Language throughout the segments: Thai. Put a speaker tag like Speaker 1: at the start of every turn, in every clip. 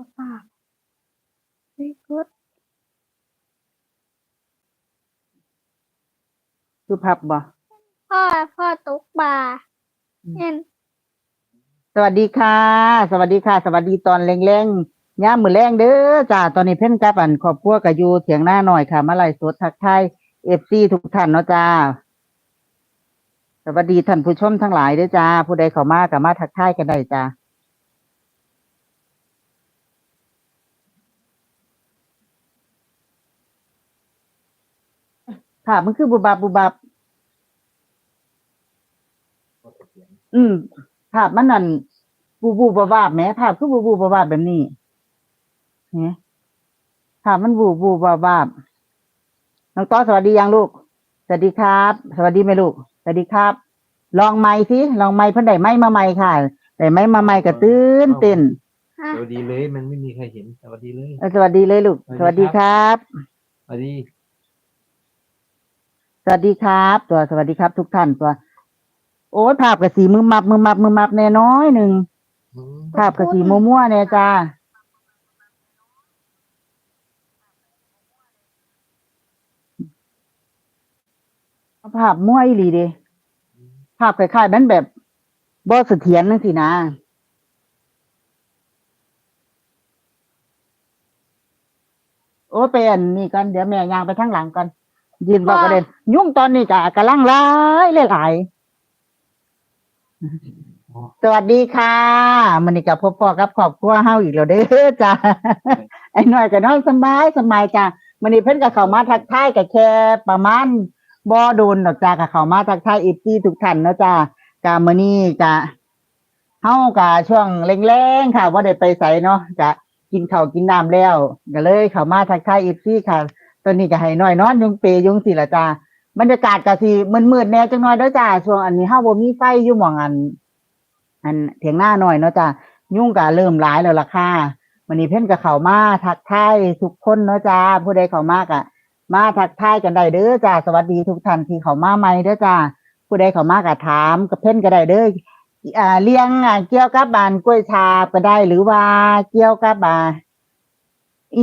Speaker 1: ก็ฝาก very good
Speaker 2: สุภาพบ่
Speaker 1: พ่อพ่อตกปลา
Speaker 2: อืม
Speaker 1: เห็น
Speaker 2: สวัสดีค่ะ สวัสดีค่ะ สวัสดีตอนแรงๆย่ามมือแรงเด้อจ้าตอนนี้เพ่นกับอันครอบครัวกับอยู่เถียงหน้าหน่อยค่ะมาไล่สดทักทายเอฟซีทุกท่านเนาะจ้าสวัสดีท่านผู้ชมทั้งหลายเด้อจ้า ผู้ใดเข้ามากับมาทักทายกันได้จ้า ค่ะ มันคือบุบับบุบับอืมภาพมันนั่นบูบูบาวาบแหมภาพคือบูบูบาวาบแบบนี้เนี่ยภาพมันบูบูบาวาบน้องต้อสวัสดียังลูก สวัสดีครับ สวัสดีไหมลูก สวัสดีครับ ลองไม้สิลองไม้เพิ่นได้ไม้มาใหม่ค่ะได้ไม้มาใหม่ก็ตื่นเต้น
Speaker 1: ฮะ
Speaker 3: สวัสดีเลย มันไม่มีใครเห็น สวัสดีเลย
Speaker 2: เออสวัสดีเลยลูกส
Speaker 3: สวั
Speaker 2: วัส
Speaker 3: สดี
Speaker 2: ดีค
Speaker 3: ครั
Speaker 2: รับ
Speaker 3: สวัสดี
Speaker 2: ส วัสดีครับ ตัวสวัสดีครับ ทุกท่านตัว โอ้ยภาพกระสีมือมับมือมับมือมับแน่น้อยหนึ่ง
Speaker 3: อืม
Speaker 2: ภาพกระสีมั่วๆเนี่ยจ้าภาพมั่วอีหลีเดภาพคล้ายๆมันแบบบ่เสถียรนั่นสินะโอ้ยไปอันนี้กันเดี๋ยวแม่ยางไปทางหลังกัน ยืนบอกกระเด็น ยุ่งตอนนี้กะกำลังร้ายหลายๆสวัสดีค่ะมันนี่กับพ่อพ่อกับครอบครัวเฮาอีกแล้วเด้อจ้าไอ้หน่อยก็นอนสบายสบายจ้ามันนี่เพิ่นกับเขามาทักทายกับแค่ประมาณบ่โดนดอกจ้ากับเขามาทักทายอีพีทุกท่านเนาะจ้ากะมื้อนี้กะเฮากะช่วงแรงๆค่ะว่าได้ไปไสเนาะกะกินข้าวกินน้ำแล้วก็เลยเข้ามาทักทายอีพีค่ะ ตอนนี้ก็ให้น้อยนอนยุงเปยยุงสิละจ้าบรรยากาศก็สิมืดๆแหน่จังน้อยเด้อจ้าช่วงอันนี้เฮาบ่มีไฟอยู่หม่องอัน อันเถียงหน้าหน่อยเนาะจ้ายุ่งก็เริ่มหลายแล้วล่ะค่ะวันนี้เพ่นกับเขามาทักทายทุกคนเนาะจ้าผู้ใดเขามากอะมาทักทายกันได้เด้อจ้าสวัสดีทุกท่านที่เขามาใหม่เด้อจ้าผู้ใดเขามากอะถามกับเพ่นก็ได้เด้ออ่าเลี้ยงอ่าเกี่ยวกับบานกล้วยชาก็ได้หรือว่าเกี่ยวกับอ่า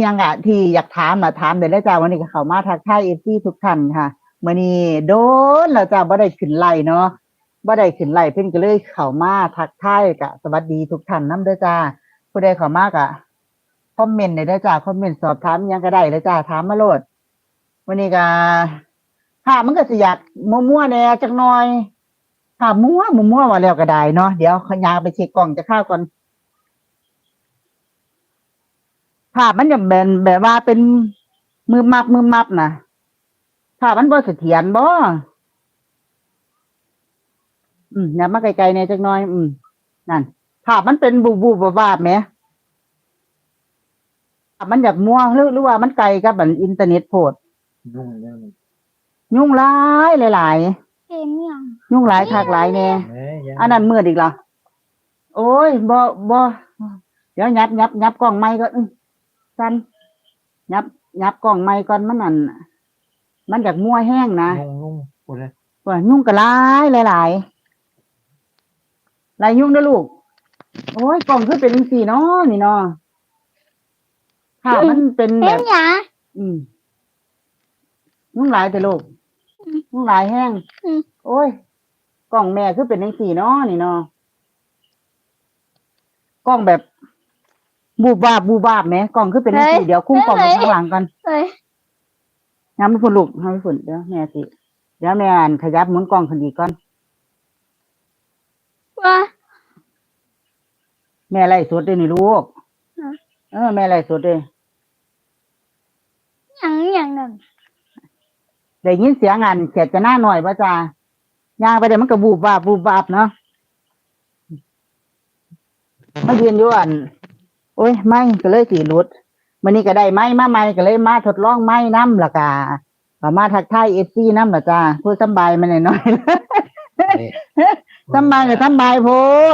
Speaker 2: ยังอะที่อยากถามอะถามเด้อจ้าวันนี้ก็เขามาทักทายเอฟซีทุกท่านค่ะมื่อนี้โดนแล้วจ้าบ่ได้ขึ้นไล่เนาะบ่ได้ขึ้นไล่เพ่นก็เลยเขามาทักทายกะสวัสดีทุกท่านนํเด้อจ้าผู้ใดเขามากอะคอมเมนต์ได้เด้อจ้าคอมเมนต์สอบถามยังก็ได้เลยจ้าถามมาโลดวันนี้ก็ค่ะมันก็สิอยากมั่วๆแหน่จักหน่อยค่ะมั่วมั่วๆว่าแล้วก็ได้เนาะเดี๋ยวขยางไปเช็คกล่องจะข้าวก่อน ภาพมันจะเป็นแบบว่าเป็นมือมับมือมับนะภาพมันบ่เสถียรบ่อืมอย่ามาไกลๆเนี่ยจักหน่อย อืมนั่นภาพมันเป็นบูบูบวาบๆไหมภาพมันอยากม่วงหรือหรือว่ามันไกลกับอันอินเทอร์เน็ตโพด
Speaker 3: ยุ่งเรื่อง
Speaker 2: ยุ่งหลายหลาย
Speaker 1: เห็นยัง
Speaker 2: ๆยุ่งหลายคักหลายแน่
Speaker 3: แม่ยัง
Speaker 2: อันนั้นมืดอีกเหรอโอ้ยบ่บ่เดี๋ยวยับยับยับกล้องไม้ก็อื้อ สั้นยับยับกล้องไม้ก่อนมันนั่นมันอยากมั่วแห้งนะ
Speaker 3: ยุ่งยุ่งพูดเลย
Speaker 2: ว่ายุ่งก็หลายหลายหลายหลายยุ่งเด้อลูก โอ้ยกล้องคือเป็นสีเนาะนี่เนาะค่ะมันเป็นแบ
Speaker 1: เห็น
Speaker 2: บ
Speaker 1: ยัง
Speaker 2: อืมนุ่งหลายแต่ลูก
Speaker 1: อืม
Speaker 2: นุ่งหลายแห้ง
Speaker 1: อืม
Speaker 2: โอ้ยกล่องแม่คือเป็นจังสี่เนาะนี่เนาะกล้องแบบ บูบวาบบูบวาบไหมกล้องคือเป็นจังสี่เดี๋ยวคุ้มกล้องไปข้างหลังกัน
Speaker 1: เฮ้ย
Speaker 2: น้ำไม่ฝุ่นลูกน้ำไม่ฝุ่นเดี๋ยวแม่สิเดี๋ยวแม่อ่านขยับหมุนกล้องขึ้นอีกก่อน
Speaker 1: ว่า
Speaker 2: แม่ไล่สดด้วยนี่ลูก
Speaker 1: ฮะ
Speaker 2: เออแม่ไล่สดด้วย
Speaker 1: ยังยังนั่น
Speaker 2: ได้ยินเสียงงานเขียดจะหน้าหน่อยป่ะจ้าย่างไปเดี๋ยวมันก็บูบวาบบูบวาบเนาะมายืนอยู่อัน โอ้ยไม่ก็เลยสีรุดมันนี้ก็ได้ไม้มาใหม่ก็เลยมาทดลองไม้น้ำละกาก็มาทักทายเอฟซีน้ำละจ้าพูดสำบายมันหน่อย
Speaker 3: นี่
Speaker 2: ๆสำบายก็สำบายโพ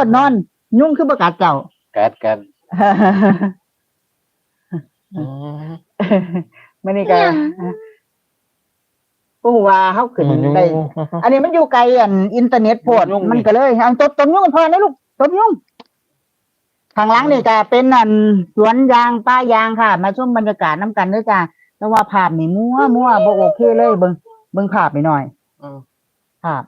Speaker 2: ดนอน ยุ่งคือประกาศเจ้า
Speaker 3: กัดกัน
Speaker 2: มันนี่ก็ปูว่าเขาขึ้นได้อันนี้มันอยู่ไกลอันอินเทอร์เน็ตโพด
Speaker 3: ยุ่งนี่
Speaker 2: มันก็เลยอันตบตบยุ่งพอนะลูกตบยุ่ง ข้างหลังนี่ก็เป็นนั่นสวนยางป้ายางค่ะ มาชมบรรยากาศน้ำกันเด้อจ้าแต่ว่าภาพนี่มั่วมั่วบ่โอเคเลยเบิ่งเบิ่งภาพไปหน่อย
Speaker 3: อืม
Speaker 2: ภาพ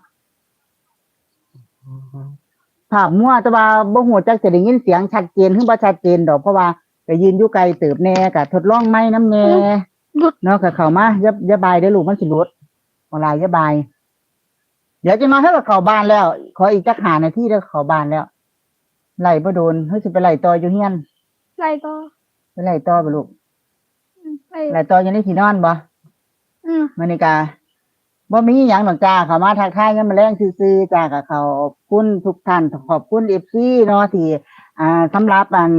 Speaker 2: ภาพมั่วแต่ว่าบ่ฮู้จักจะได้ยินเสียงชัดเจนหรือบ่ชัดเจนดอกเพราะว่าไปยืนอยู่ไกลเติบแน่ก็ทดลองไม้น้ำแน่
Speaker 1: หยุด
Speaker 2: เนาะก็เข้ามาอย่าอย่าบายเด้อลูกมันสิหลุดออนไลน์อย่าบาย เดี๋ยวจะมาให้กับเข้าบ้านแล้ว ขออีกจักหานาทีเด้อเข้าบ้านแล้ว ไล่บ่โดนเฮ้ยสิไปไล่ต่ออยู่เฮียน
Speaker 1: ไรก็
Speaker 2: ไปไล่ต่อบ่ลูก
Speaker 1: ไป
Speaker 2: ไล่ต่ออยู่ในที่นอนบ่
Speaker 1: อืม
Speaker 2: มื้อนี้ก็บ่มีหยังดอกจ้าเข้ามาทักทายกันมาแรงซื่อๆจ้าก็ขอบคุณทุกท่านขอบคุณ FC เนาะที่อ่าสำหรับอัน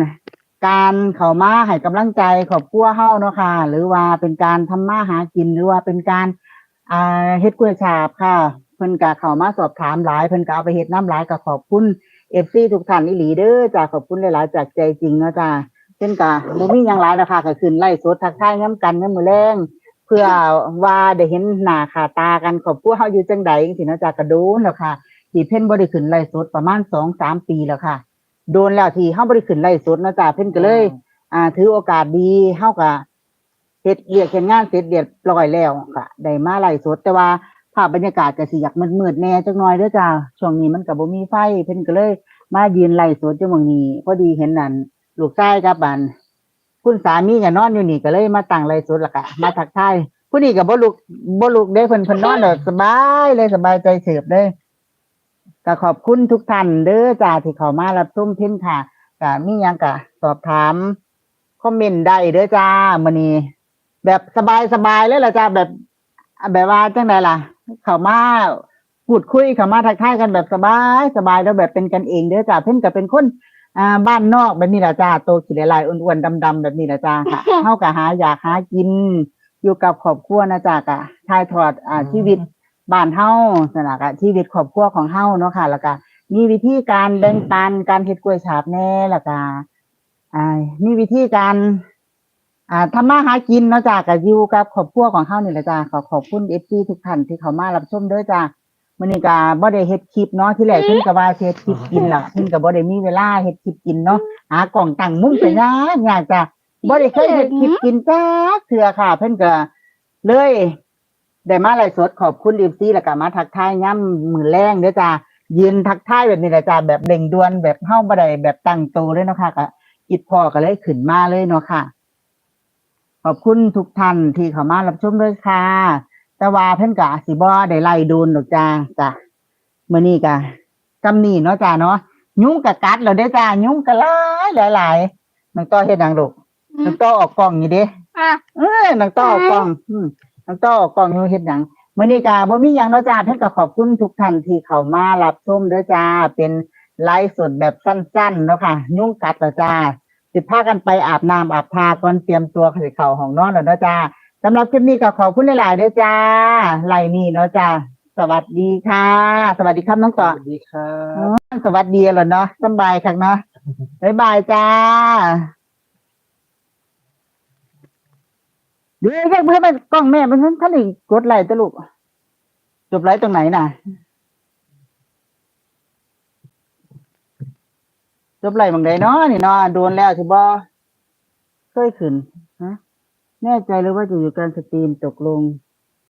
Speaker 2: การเข้ามาให้กำลังใจขอบครัวเฮาเนาะค่ะ หรือว่าเป็นการทำมาหากินหรือว่าเป็นการ อ่าเฮ็ดกล้วยฉาบค่ะ เพิ่นก็เข้ามาสอบถามหลายเพิ่นก็เอาไปเฮ็ดน้ำหลายก็ขอบคุณ FC ทุกท่านอีหลีเด้อจ้าขอบคุณหลาย ๆ จากใจจริงเนาะจ้าเช่นก็บ่มีหยังหลายนะคะก็ขึ้นไล่สดทักทายน้ำกันน้ำมื้อแรงเพื่อว่าได้เห็นหน้าค่าตากันขอบคุณเฮาอยู่จังใดจังซี่เนาะจ้ากระโดนแล้วค่ะที่เพิ่นบ่ได้ขึ้นไล่สดประมาณ2-3ปีแล้วค่ะ โดนแล้วที่เฮาบ่ได้ขึ้นไล่สดเนาะจ้าเพิ่นก็เลย อ่า ถือโอกาสดีเฮาก็เฮ็ดเรียกเฮ็ดงานเสร็จเรียบร้อยแล้วก็ได้มาไล่สดแต่ว่า ภาพบรรยากาศก็สิอยากมืดๆแน่จักหน่อยเด้อจ้าช่วงนี้มันก็บ่มีไฟเพิ่นก็เลย มายืนไล่สดอยู่หม่องนี้ พอดีเห็นนั่นลูกชายกับบันคุณสามีก็นอนอยู่นี่ก็เลยมาตั้งไล่สดแล้วก็มาทักทายผู้นี้ก็บ่ลุกบ่ลุกเด้เพิ่นเพิ่นนอนแบบสบายเลยสบายใจเฉิบเลยก็ขอบคุณทุกท่านเด้อจ้าที่เข้ามารับชมเพิ่นค่ะก็มีหยังก็สอบถามคอมเมนต์ได้เด้อจ้ามื้อนี้แบบสบายๆเลยล่ะจ้าแบบ แบบว่าจังไดล่ะ เขามาพูดคุยเขามาทักทายกันแบบสบายสบายแล้วแบบเป็นกันเองเด้อจ้าเพิ่นก็เป็นคนอ่าบ้านนอกแบบนี้ล่ะจ้าโตขี้หลายๆอ้วนๆดำๆแบบนี้ล่ะจ้าค่ะเฮาก็หาอยากหากิน อยู่กับครอบครัวนะจ้ากะถ่ายทอดอ่าชีวิตบ้านเฮานั่นล่ะก็ชีวิตครอบครัวของเฮาเนาะค่ะ แล้วก็มีวิธีการแบ่งปันการเฮ็ดกล้วยฉาบแหน่แล้วก็อ่ามีวิธีการ อ่าทำมาหากินเนาะจ้ากับยูกับครอบครัวของเฮานี่แหละจ้าขอขอบคุณเอฟซีทุกท่านที่เขามารับชมด้อจ้ามื้อนี้ก็บ่ได้เฮ็ดคลิปเนาะที่แรกเพิ่นก็ว่าเฮ็ดคลิปกินล่ะเพิ่นก็บ่ได้มีเวลาเฮ็ดคลิปกินเนาะหากล่องตั้งมุมไปยากยากจ้าบ่ได้เคยเฮ็ดคลิปกินจ้าเทื่อค่ะ เพิ่นก็เลยได้มาไลฟ์สดขอบคุณ FC แล้วก็มาทักทายย่ํมื้อแรงเด้อจ้ายืนทักทายแบบนี้แหละจ้าแบบเร่งดวนแบบเฮาบ่ได้แบบตั้งโตเลยเนาะค่ะก็คิดพอก็เลยขึ้นมาเลยเนาะค่ะ ขอบคุณทุกท่านที่เข้ามารับชมด้วยค่ะ แต่ว่าเพิ่นกะสิบ่ได้ไล่ดูนดอกจ้าจ้ะมื้อนี้กะกำนี่เนาะจ้าเนาะยุงกะกัดแล้วเด้อจ้ายุงกะหลายหลายหลายน้องต้อเฮ็ดหยังลูก
Speaker 1: อื
Speaker 2: น้อ
Speaker 1: ม
Speaker 2: งต้อออกกล้องนี่เด้
Speaker 1: อะ
Speaker 2: เอ้ยน้องต้อออกกล้องอืมน้องต้อออกกล้องอยู่เฮ็ดหยังมื้อนี้กะบ่มีหยังเนาะจ้าเพิ่นก็ขอบคุณทุกท่านที่เข้ามารับชมเด้อจ้าเป็นไลฟ์สดแบบสั้นๆเนาะค่ะ ยุงกัดแล้วจ้า สิพากันไปอาบน้ำอาบทาก่อนเตรียมตัวเข้าเข้าห้องนอนแล้วเนาะจ้าสำหรับคลิปนี้ก็ขอบคุณหลายๆเด้อจ้าไล่นี่เนาะจ้าสวัสดีค่ะ สวัสดีครับน้อง
Speaker 3: ส
Speaker 2: ต่อ
Speaker 3: วัสดีครั
Speaker 2: อ๋อบสวัสดีแล้วเนาะสำบายคักเนาะบ๊ายบายจ้าเดี๋ยวเพื่อนเพื่อนไปกล้องแม่มันท่านอีกกดไลค์ตะลูกจบไลค์ตรงไหนน่ะ จบไลบางใดเนาะนี่เนาะโดนแล้วสิบ่เคยขึ้นฮะแน่ใจเลยว่าจะอยู่การสตรีมตกลง